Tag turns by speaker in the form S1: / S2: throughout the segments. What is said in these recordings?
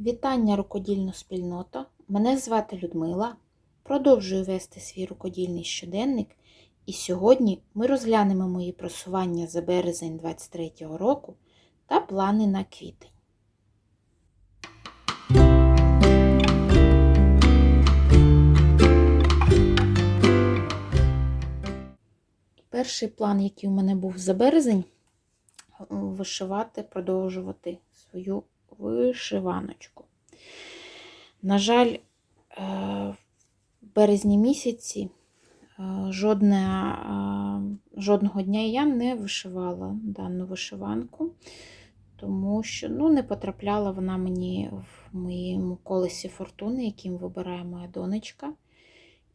S1: Вітання рукодільну спільнота. Мене звати Людмила. Продовжую вести свій рукодільний щоденник. І сьогодні ми розглянемо мої просування за березень 23-го року та плани на квітень. Перший план, який у мене був за березень, вишивати, продовжувати свою вишиваночку. На жаль, е, в березні місяці е, жодне, е, жодного дня я не вишивала дану вишиванку, тому що ну, не потрапляла вона мені в моєму колесі фортуни, яким вибирає моя донечка.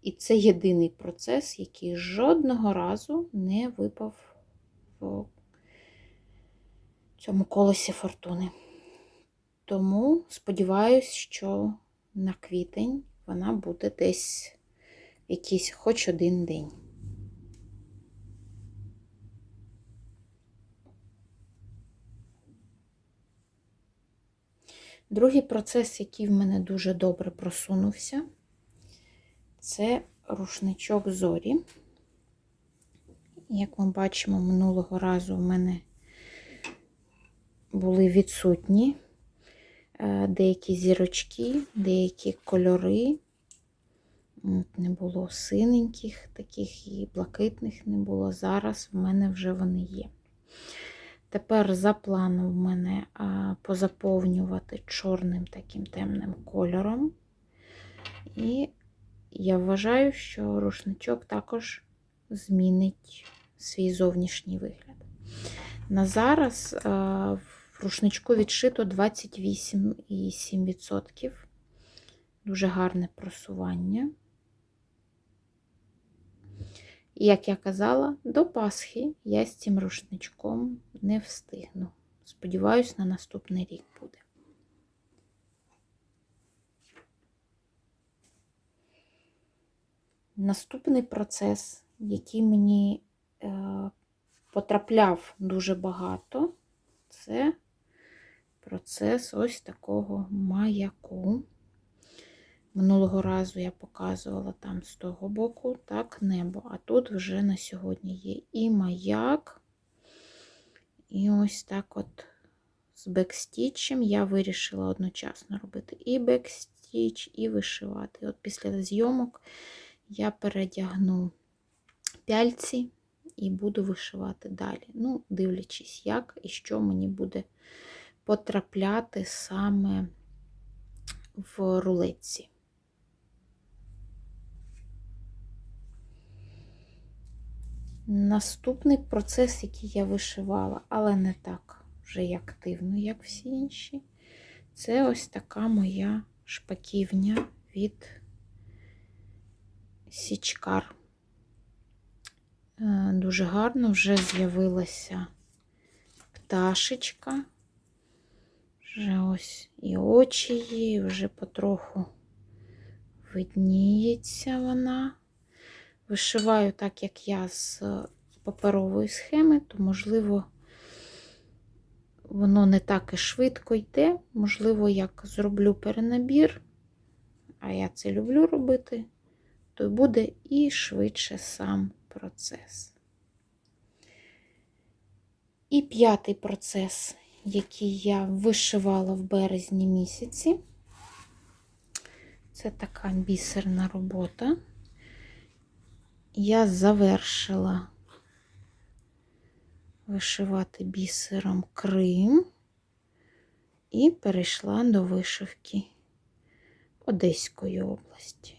S1: І це єдиний процес, який жодного разу не випав в цьому колесі фортуни. Тому сподіваюся, що на квітень вона буде десь якийсь хоч один день. Другий процес, який в мене дуже добре просунувся, це рушничок зорі. Як ми бачимо, минулого разу в мене були відсутні деякі зірочки, деякі кольори. Не було синеньких, таких і блакитних не було. Зараз в мене вже вони є. Тепер за планом в мене позаповнювати чорним таким темним кольором. І я вважаю, що рушничок також змінить свій зовнішній вигляд. На зараз в рушничку відшито 28,7%. Дуже гарне просування. І, як я казала, до Пасхи я з цим рушничком не встигну. Сподіваюсь, на наступний рік буде. Наступний процес, який мені е, потрапляв дуже багато, це процес ось такого маяку. Минулого разу я показувала там з того боку, так, небо. А тут вже на сьогодні є і маяк, і ось так от з бекстічем я вирішила одночасно робити і бекстіч, і вишивати. От після зйомок я передягну пяльці і буду вишивати далі. Ну, дивлячись, як і що мені буде потрапляти саме в рулетці. Наступний процес, який я вишивала, але не так вже і активно, як всі інші, це ось така моя шпаківня від Січкар. Е, дуже гарно вже з'явилася пташечка. Вже ось і очі її, вже потроху видніється вона. Вишиваю так, як я з паперової схеми, то, можливо, воно не так і швидко йде. Можливо, як зроблю перенабір, а я це люблю робити, то буде і швидше сам процес. І п'ятий процес який я вишивала в березні місяці. Це така бісерна робота. Я завершила вишивати бісером Крим і перейшла до вишивки Одеської області.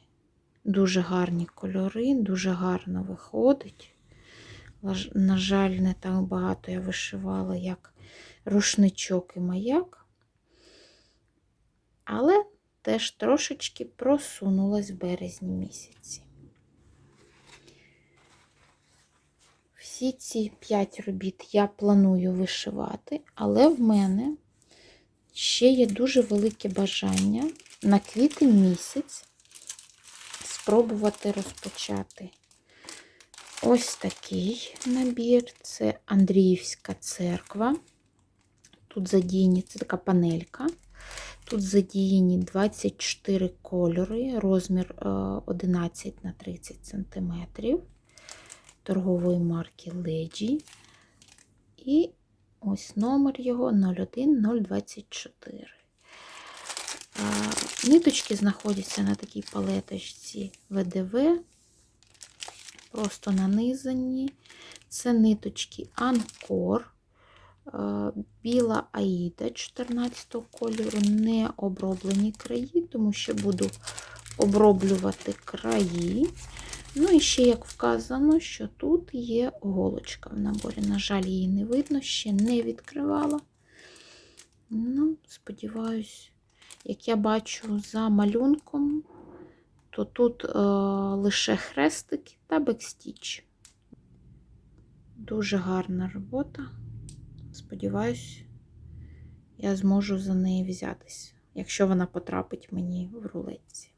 S1: Дуже гарні кольори, дуже гарно виходить. На жаль, не так багато я вишивала, як рушничок і маяк, але теж трошечки просунулась в березні місяці. Всі ці п'ять робіт я планую вишивати, але в мене ще є дуже велике бажання на квітень місяць спробувати розпочати ось такий набір це Андріївська церква. Тут задіяні це така панелька. Тут задіяні 24 кольори, розмір е, 11 на 30 см торгової марки Legi. І ось номер його 01024. Ниточки знаходяться на такій палеточці ВДВ, просто нанизані. Це ниточки Анкор, біла Аїда 14 кольору, не оброблені краї, тому що буду оброблювати краї. Ну і ще, як вказано, що тут є голочка в наборі. На жаль, її не видно, ще не відкривала. Ну, сподіваюсь, як я бачу за малюнком, то тут е, лише хрестики та бекстіч. Дуже гарна робота. Сподіваюсь, я зможу за неї взятись, якщо вона потрапить мені в рулетці.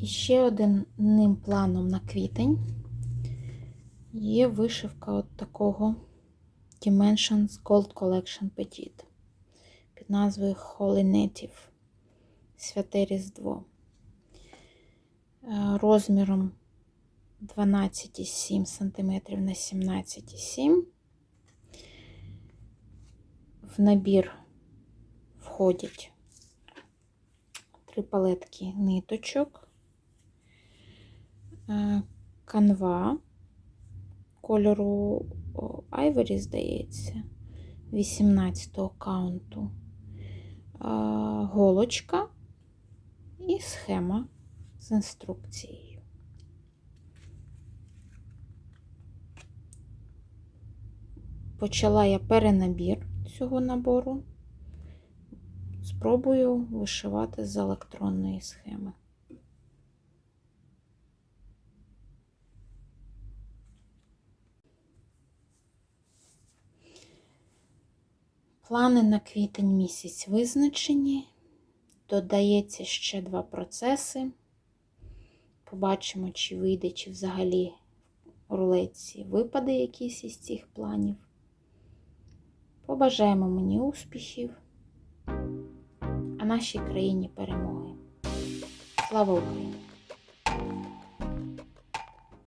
S1: І ще одним планом на квітень є вишивка от такого Dimensions Gold Collection Petit під назвою Holy Native Святе Різдво. Е, Розміром 12,7 см на 17,7 В набір входять три палетки ниточок, е, канва кольору Айворі, здається, 18-го каунту, е, голочка і схема з інструкцією. Почала я перенабір цього набору. Спробую вишивати з електронної схеми. Плани на квітень місяць визначені. Додається ще два процеси. Побачимо, чи вийде, чи взагалі в рулетці випаде якийсь із цих планів. Побажаємо мені успіхів, а нашій країні перемоги. Слава Україні!